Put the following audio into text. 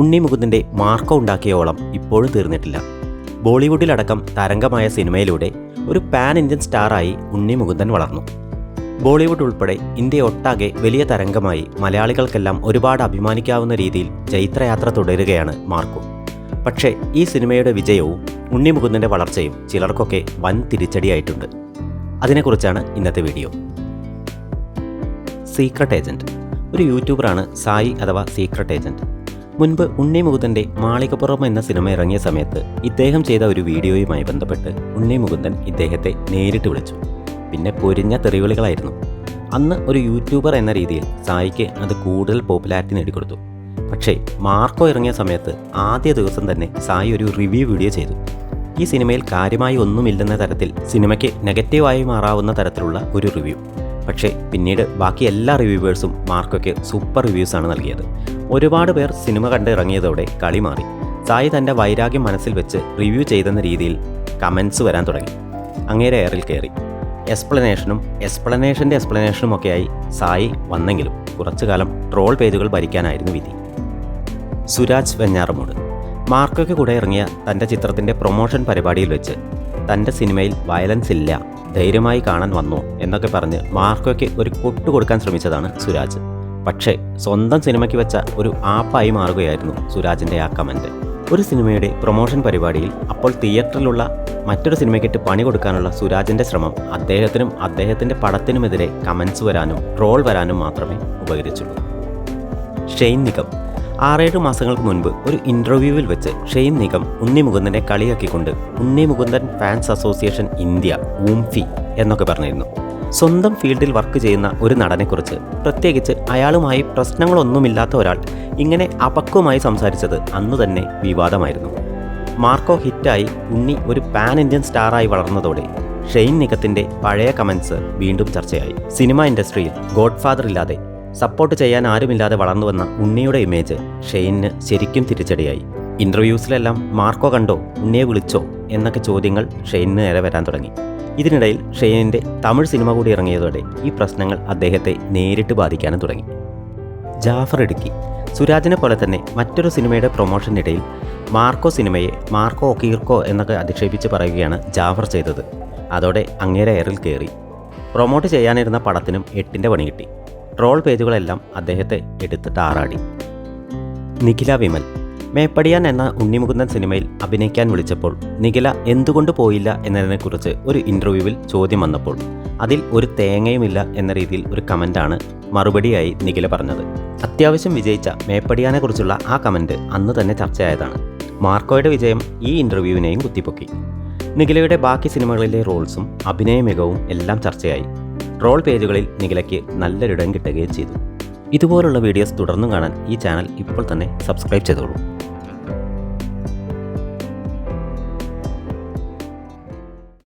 ഉണ്ണി മുകുന്ദന്റെ Marco ഉണ്ടാക്കിയ ഓളം ഇപ്പോഴും തീർന്നിട്ടില്ല. ബോളിവുഡിലടക്കം തരംഗമായ സിനിമയിലൂടെ ഒരു പാൻ ഇന്ത്യൻ സ്റ്റാറായി ഉണ്ണി മുകുന്ദൻ വളർന്നു. ബോളിവുഡ് ഉൾപ്പെടെ ഇന്ത്യ ഒട്ടാകെ വലിയ തരംഗമായി മലയാളികൾക്കെല്ലാം ഒരുപാട് അഭിമാനിക്കാവുന്ന രീതിയിൽ ചൈത്രയാത്ര തുടരുകയാണ് മാർക്കോ. പക്ഷേ ഈ സിനിമയുടെ വിജയവും ഉണ്ണി മുകുന്ദന്റെ വളർച്ചയും ചിലർക്കൊക്കെ വൻ തിരിച്ചടിയായിട്ടുണ്ട്. അതിനെക്കുറിച്ചാണ് ഇന്നത്തെ വീഡിയോ. സീക്രട്ട് ഏജന്റ് ഒരു യൂട്യൂബറാണ് സായി അഥവാ സീക്രട്ട് ഏജന്റ് മുൻപ് ഉണ്ണി മുകുന്ദന്റെ മാളികപ്പുറം എന്ന സിനിമ ഇറങ്ങിയ സമയത്ത് ഇദ്ദേഹം ചെയ്ത ഒരു വീഡിയോയുമായി ബന്ധപ്പെട്ട് ഉണ്ണി മുകുന്ദൻ ഇദ്ദേഹത്തെ നേരിട്ട് വിളിച്ചു. പിന്നെ പൊരിഞ്ഞ തെറിവിളികളായിരുന്നു. അന്ന് ഒരു യൂട്യൂബർ എന്ന രീതിയിൽ സായിക്ക് അത് കൂടുതൽ പോപ്പുലാരിറ്റി നേടിക്കൊടുത്തു. പക്ഷേ മാർക്കോ ഇറങ്ങിയ സമയത്ത് ആദ്യ ദിവസം തന്നെ സായി ഒരു റിവ്യൂ വീഡിയോ ചെയ്തു. ഈ സിനിമയിൽ കാര്യമായി ഒന്നുമില്ലെന്ന തരത്തിൽ സിനിമയ്ക്ക് നെഗറ്റീവായി മാറാവുന്ന തരത്തിലുള്ള ഒരു റിവ്യൂ. പക്ഷേ പിന്നീട് ബാക്കി എല്ലാ റിവ്യൂവേഴ്സും മാർക്കൊക്കെ സൂപ്പർ റിവ്യൂസാണ് നൽകിയത്. ഒരുപാട് പേർ സിനിമ കണ്ട് ഇറങ്ങിയതോടെ കളി മാറി. സായി തന്റെ വൈരാഗ്യം മനസ്സിൽ വെച്ച് റിവ്യൂ ചെയ്തെന്ന രീതിയിൽ കമൻസ് വരാൻ തുടങ്ങി. അങ്ങേരെ എയറിൽ കയറി. എക്സ്പ്ലനേഷനും എക്സ്പ്ലനേഷന്റെ എക്സ്പ്ലനേഷനും ഒക്കെയായി സായി വന്നെങ്കിലും കുറച്ചു കാലം ട്രോൾ പേജുകൾ ഭരിക്കാനായിരുന്നു വിധി. സുരാജ് വെഞ്ഞാറമൂട്. മാർക്കൊക്കെ കൂടെ ഇറങ്ങിയ തന്റെ ചിത്രത്തിന്റെ പ്രൊമോഷൻ പരിപാടിയിൽ വെച്ച് തന്റെ സിനിമയിൽ വയലൻസ് ഇല്ല ധൈര്യമായി കാണാൻ വന്നു എന്നൊക്കെ പറഞ്ഞ് മാർക്കോയ്ക്ക് ഒരു കൊട്ടു കൊടുക്കാൻ ശ്രമിച്ചതാണ് സുരാജ്. പക്ഷേ സ്വന്തം സിനിമയ്ക്ക് വെച്ച ഒരു ആപ്പായി മാറുകയായിരുന്നു സുരാജിന്റെ ആ കമന്റ്. ഒരു സിനിമയുടെ പ്രൊമോഷൻ പരിപാടിയിൽ അപ്പോൾ തിയേറ്ററിലുള്ള മറ്റൊരു സിനിമയ്ക്കിട്ട് പണി കൊടുക്കാനുള്ള സുരാജിന്റെ ശ്രമം അദ്ദേഹത്തിനും അദ്ദേഹത്തിന്റെ പടത്തിനുമെതിരെ കമൻസ് വരാനും ട്രോൾ വരാനും മാത്രമേ ഉപകരിച്ചുള്ളൂ. ഷെയ്ൻ നിഗം. ആറേഴ് മാസങ്ങൾക്ക് മുൻപ് ഒരു ഇന്റർവ്യൂവിൽ വെച്ച് ഷെയ്ൻ നിഗം ഉണ്ണി മുകുന്ദനെ കളിയാക്കിക്കൊണ്ട് Unni Mukundan fans association India ഊംഫി എന്നൊക്കെ പറഞ്ഞിരുന്നു. സ്വന്തം ഫീൽഡിൽ വർക്ക് ചെയ്യുന്ന ഒരു നടനെക്കുറിച്ച്. പ്രത്യേകിച്ച് അയാളുമായി പ്രശ്നങ്ങളൊന്നുമില്ലാത്ത ഒരാൾ ഇങ്ങനെ അപക്വമായി സംസാരിച്ചത് അന്ന് തന്നെ വിവാദമായിരുന്നു. മാർക്കോ ഹിറ്റായി ഉണ്ണി ഒരു പാൻ ഇന്ത്യൻ സ്റ്റാറായി വളർന്നതോടെ ഷെയ്ൻ നിഗത്തിന്റെ പഴയ കമൻസ് വീണ്ടും ചർച്ചയായി. സിനിമ ഇൻഡസ്ട്രിയിൽ ഗോഡ്ഫാദർ ഇല്ലാതെ സപ്പോർട്ട് ചെയ്യാൻ ആരുമില്ലാതെ വളർന്നു വന്ന ഉണ്ണിയുടെ ഇമേജ് ഷെയ്നിന് ശരിക്കും തിരിച്ചടിയായി. ഇന്റർവ്യൂസിലെല്ലാം മാർക്കോ കണ്ടോ ഉണ്ണിയെ വിളിച്ചോ എന്നൊക്കെ ചോദ്യങ്ങൾ ഷെയ്നിന് നേരെ വരാൻ തുടങ്ങി. ഇതിനിടയിൽ ഷെയ്നിന്റെ തമിഴ് സിനിമ കൂടി ഇറങ്ങിയതോടെ ഈ പ്രശ്നങ്ങൾ അദ്ദേഹത്തെ നേരിട്ട് ബാധിക്കാനും തുടങ്ങി. ജാഫർ ഇടുക്കി സുരാജിനെ പോലെ തന്നെ മറ്റൊരു സിനിമയുടെ പ്രൊമോഷനിടയിൽ മാർക്കോ സിനിമയെ മാർക്കോ ഒക്കീർക്കോ എന്നൊക്കെ അധിക്ഷേപിച്ച് പറയുകയാണ് ജാഫർ ചെയ്തത്. അതോടെ അങ്ങേരെ എയറിൽ കയറി. പ്രൊമോട്ട് ചെയ്യാനിരുന്ന പടത്തിനും എട്ടിന്റെ പണി കിട്ടി. ട്രോൾ പേജുകളെല്ലാം അദ്ദേഹത്തെ എടുത്ത് താറാടി നിഖില വിമൽ മേപ്പടിയാൻ എന്ന ഉണ്ണിമുകുന്ദൻ സിനിമയിൽ അഭിനയിക്കാൻ വിളിച്ചപ്പോൾ നിഖില എന്തുകൊണ്ട് പോയില്ല എന്നതിനെക്കുറിച്ച് ഒരു ഇന്റർവ്യൂവിൽ ചോദ്യം വന്നപ്പോൾ അതിൽ ഒരു തേങ്ങയുമില്ല എന്ന രീതിയിൽ ഒരു കമന്റാണ് മറുപടിയായി നിഖില പറഞ്ഞത്. അത്യാവശ്യം വിജയിച്ച മേപ്പടിയാനെക്കുറിച്ചുള്ള ആ കമന്റ് അന്ന് തന്നെ ചർച്ചയായതാണ്. മാർക്കോയുടെ വിജയം ഈ ഇന്റർവ്യൂവിനെയും കുത്തിപ്പൊക്കി. നിഖിലയുടെ ബാക്കി സിനിമകളിലെ റോൾസും അഭിനയ മികവും എല്ലാം ചർച്ചയായി. ട്രോൾ പേജുകളിൽ നിഖിലയ്ക്ക് നല്ലൊരിടം കിട്ടുകയും ചെയ്തു. ഇതുപോലുള്ള വീഡിയോസ് തുടർന്നും കാണാൻ ഈ ചാനൽ ഇപ്പോൾ തന്നെ സബ്സ്ക്രൈബ് ചെയ്തോളൂ.